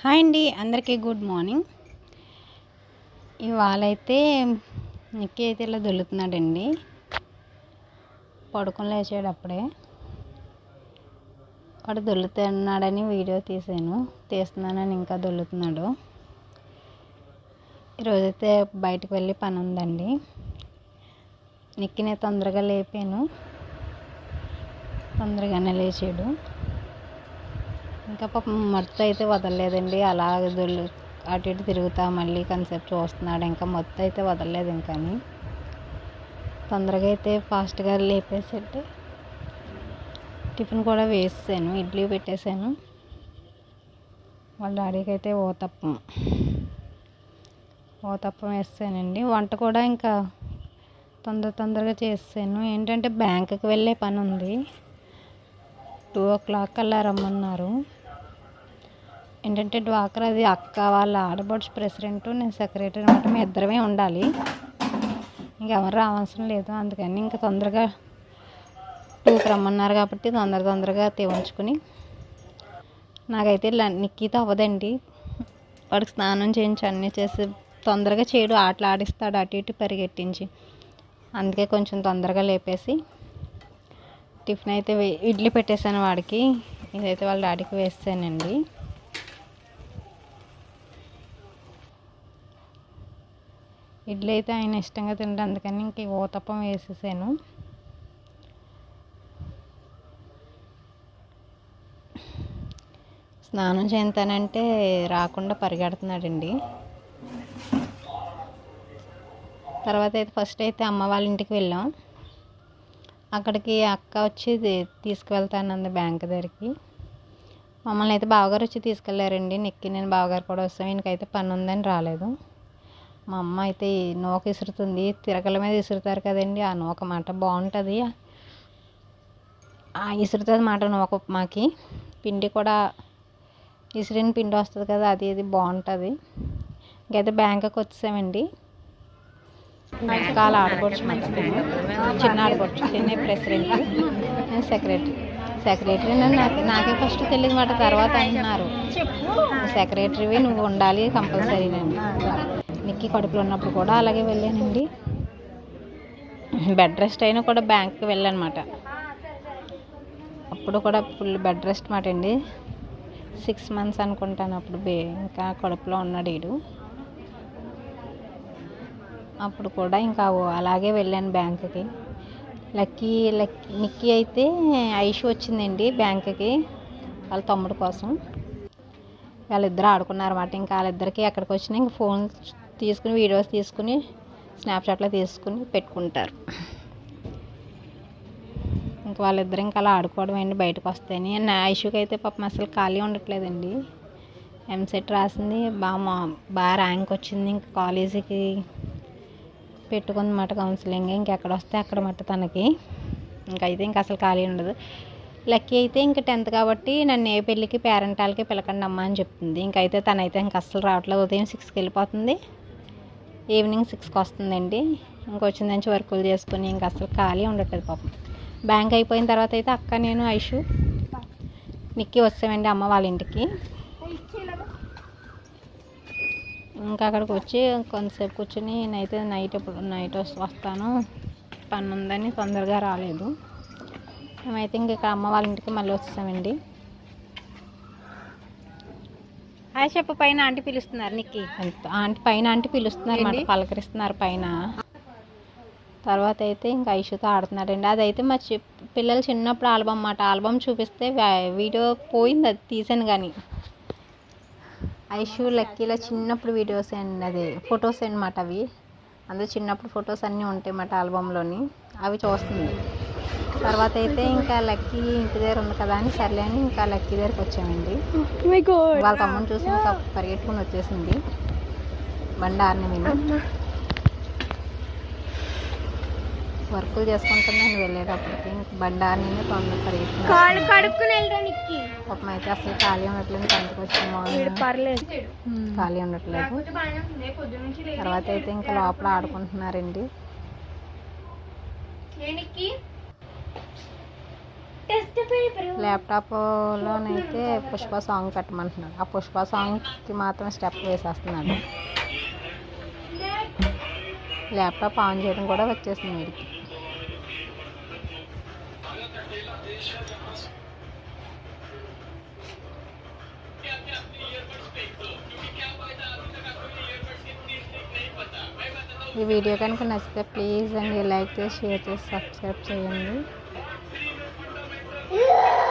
Hi అండి అందరికీ good morning. ఇవాళ అయితే నిక్కి అయితే ఇలా దొల్లుతున్నాడండి. పడుకుని లేచాడు అప్పుడే వాడు దొల్లుతున్నాడని వీడియో తీసాను తీస్తున్నానని ఇంకా దొల్లుతున్నాడు. ఈరోజైతే బయటకు వెళ్ళి పని ఉందండి నిక్కిని తొందరగా లేపాను. తొందరగానే లేచాడు. ఇంకా పాపం మొత్తం అయితే వదలలేదండి. అలా దొల్లు అటు ఇటు తిరుగుతా మళ్ళీ కన్సెప్ట్ చూస్తున్నాడు. ఇంకా మొత్తం అయితే వదలలేదు ఇంకా తొందరగా అయితే ఫాస్ట్గా లేపేసట్టి టిఫిన్ కూడా వేసాను ఇడ్లీ పెట్టేశాను వాళ్ళ డాడీకి అయితే ఓతప్పం ఓతప్పం వేసానండి వంట కూడా ఇంకా తొందర తొందరగా చేసాను ఏంటంటే బ్యాంకుకి వెళ్ళే పని ఉంది టూ ఓ క్లాక్ అలా రమ్మన్నారు. ఏంటంటే డ్వాక్రా అది అక్క వాళ్ళ ఆడబడుచు ప్రెసిడెంట్ నేను సెక్రటరీ అనమాట మీ ఇద్దరమే ఉండాలి. ఇంకెవరు రావాల్సిన లేదు. అందుకని ఇంకా తొందరగా టూకి రమ్మన్నారు కాబట్టి తొందర తొందరగా తెవంచుకుని నాకైతే ఇలా నిక్కీతో అవ్వదండి. వాడికి స్నానం చేయించి అన్నీ చేసి తొందరగా చేయడు ఆటలు ఆడిస్తాడు అటు ఇటు పరిగెట్టించి. అందుకే కొంచెం తొందరగా లేపేసి టిఫిన్ అయితే ఇడ్లీ పెట్టేశాను వాడికి. ఇదైతే వాళ్ళ డాడీకి వేస్తానండి ఇడ్లీ అయితే ఆయన ఇష్టంగా తింటాడు అందుకని ఇంక ఊతప్పం వేసేసాను. స్నానం చేస్తానంటే రాకుండా పరిగెడుతున్నాడండి. తర్వాత అయితే ఫస్ట్ అయితే అమ్మ వాళ్ళ ఇంటికి వెళ్ళాం. అక్కడికి అక్క వచ్చి తీసుకువెళ్తానంది బ్యాంక్ దగ్గరికి. మమ్మల్ని అయితే బావగారు వచ్చి తీసుకెళ్ళారండి నెక్కి నేను బావగారు కూడా వస్తాం. ఈయనకైతే పని ఉందని రాలేదు. మా అమ్మ అయితే ఈ నూక విసురుతుంది తిరగల మీద విసురుతారు కదండి. ఆ నూక మాట బాగుంటుంది. ఆ విసురుతుంది మాట నూక ఉప్మాకి పిండి కూడా విసిరిన పిండి వస్తుంది కదా అది ఇది బాగుంటుంది. ఇంకైతే బ్యాంకుకి వచ్చేసామండి. కాల ఆడపడుచు మర్చిపోయాను చిన్న ఆడపడుచు చిన్న ప్రెసిడెంట్ నేను సెక్రటరీ. సెక్రటరీ నాకు నాకే ఫస్ట్ తెలియదు మాట తర్వాత అంటున్నారు. సెక్రటరీవి నువ్వు ఉండాలి కంపల్సరీనండి. నిక్కి కడుపులో ఉన్నప్పుడు కూడా అలాగే వెళ్ళానండి. బెడ్ రెస్ట్ అయినా కూడా బ్యాంక్కి వెళ్ళానమాట. అప్పుడు కూడా ఫుల్ బెడ్ రెస్ట్ మాట అండి. సిక్స్ మంత్స్ అనుకుంటాను అప్పుడు బే ఇంకా కడుపులో ఉన్నాడు వీడు అప్పుడు కూడా ఇంకా ఓ- అలాగే వెళ్ళాను బ్యాంకుకి. లక్కీ లక్కీ నిక్కీ అయితే ఐషు వచ్చిందండి బ్యాంకుకి వాళ్ళ తమ్ముడు కోసం. వాళ్ళిద్దరు ఆడుకున్నారన్నమాట. ఇంకా వాళ్ళిద్దరికి ఎక్కడికి వచ్చినా ఇంక ఫోన్ తీసుకుని వీడియోస్ తీసుకుని స్నాప్చాట్లో తీసుకుని పెట్టుకుంటారు. ఇంక వాళ్ళిద్దరు ఇంకా అలా ఆడుకోవడం అండి బయటకు వస్తాయని. నా ఇష్యూకి అయితే పాపం అసలు ఖాళీ ఉండట్లేదండి. ఎంసెట్ రాసింది బాగా మా- బాగా ర్యాంక్ వచ్చింది. ఇంకా కాలేజీకి పెట్టుకుందన్నమాట కౌన్సిలింగ్. ఇంకెక్కడ వస్తే అక్కడ మట్ట తనకి. ఇంకైతే ఇంక అసలు ఖాళీ ఉండదు. లక్కీ అయితే ఇంక టెన్త్ కాబట్టి నన్ను ఏ పెళ్ళికి పేరెంటాలకి పిలకండి అమ్మ అని చెప్తుంది. ఇంకైతే తనైతే ఇంక అస్సలు రావట్లేదు. ఉదయం సిక్స్కి వెళ్ళిపోతుంది. ఈవినింగ్ సిక్స్కి వస్తుందండి. ఇంకొచ్చిన నుంచి వర్కులు చేసుకుని ఇంక అసలు ఖాళీ ఉండట్లేదు పాపం. బ్యాంక్ అయిపోయిన తర్వాత అయితే అక్క నేను ఐషు నిక్కి వచ్చామండి అమ్మ వాళ్ళ ఇంటికి. ఇంకా అక్కడికి వచ్చి కొంతసేపు కూర్చుని నేనైతే నైట్ ఇప్పుడు నైట్ వస్తాను. పని ఉందని తొందరగా రాలేదు. మేమైతే ఇంక అమ్మ వాళ్ళ ఇంటికి మళ్ళీ వచ్చామండి హాయ్ చెప్పు పైన ఆంటీ పిలుస్తున్నారు నీకు ఆంటీ పైన ఆంటీ పిలుస్తున్నారు మాట పలకరిస్తున్నారు పైన. తర్వాత అయితే ఇంకా ఐషుతో ఆడుతున్నాడండి. అదైతే మా పిల్లలు చిన్నప్పుడు ఆల్బమ్ మాట. ఆల్బమ్ చూపిస్తే వీడియో పోయింది అది తీసాను కానీ ఐషు లక్కీలో చిన్నప్పుడు వీడియోస్ అండి అది ఫొటోస్ అనమాట అవి. అందులో చిన్నప్పుడు ఫొటోస్ అన్నీ ఉంటాయి అన్నమాట ఆల్బంలోని అవి చూస్తుంది. తర్వాత అయితే ఇంకా లక్కీ ఇంటి దగ్గర ఉంది కదా అని సర్లే అని ఇంకా లక్కీ దగ్గరికి వచ్చామండి. వాళ్ళ తమ్ముని చూసి ఇంకా పరిగెట్టుకుని వచ్చేసింది. బండి ఆరిని వర్కులు చేసుకుంటుంది నేను వెళ్ళేటప్పటికి బండి ఆరిని తొందర పరిగెట్టుకుని పాపం అయితే అసలు ఖాళీ ఉండట్లేదు కంటికి వచ్చి పర్లేదు. ఖాళీ ఉండట్లేదు. తర్వాత అయితే ఇంకా లోపల ఆడుకుంటున్నారండి. ల్యాప్టాప్లోనైతే పుష్ప సాంగ్ పెట్టమంటున్నాడు. ఆ పుష్ప సాంగ్కి మాత్రం స్టెప్ వేసేస్తున్నాడు. ల్యాప్టాప్ ఆన్ చేయడం కూడా వచ్చేసింది వీడికి. ఈ వీడియో కనుక నచ్చితే ప్లీజ్ అండి లైక్ చేసి షేర్ చేసి సబ్స్క్రైబ్ చేయండి. Yeah!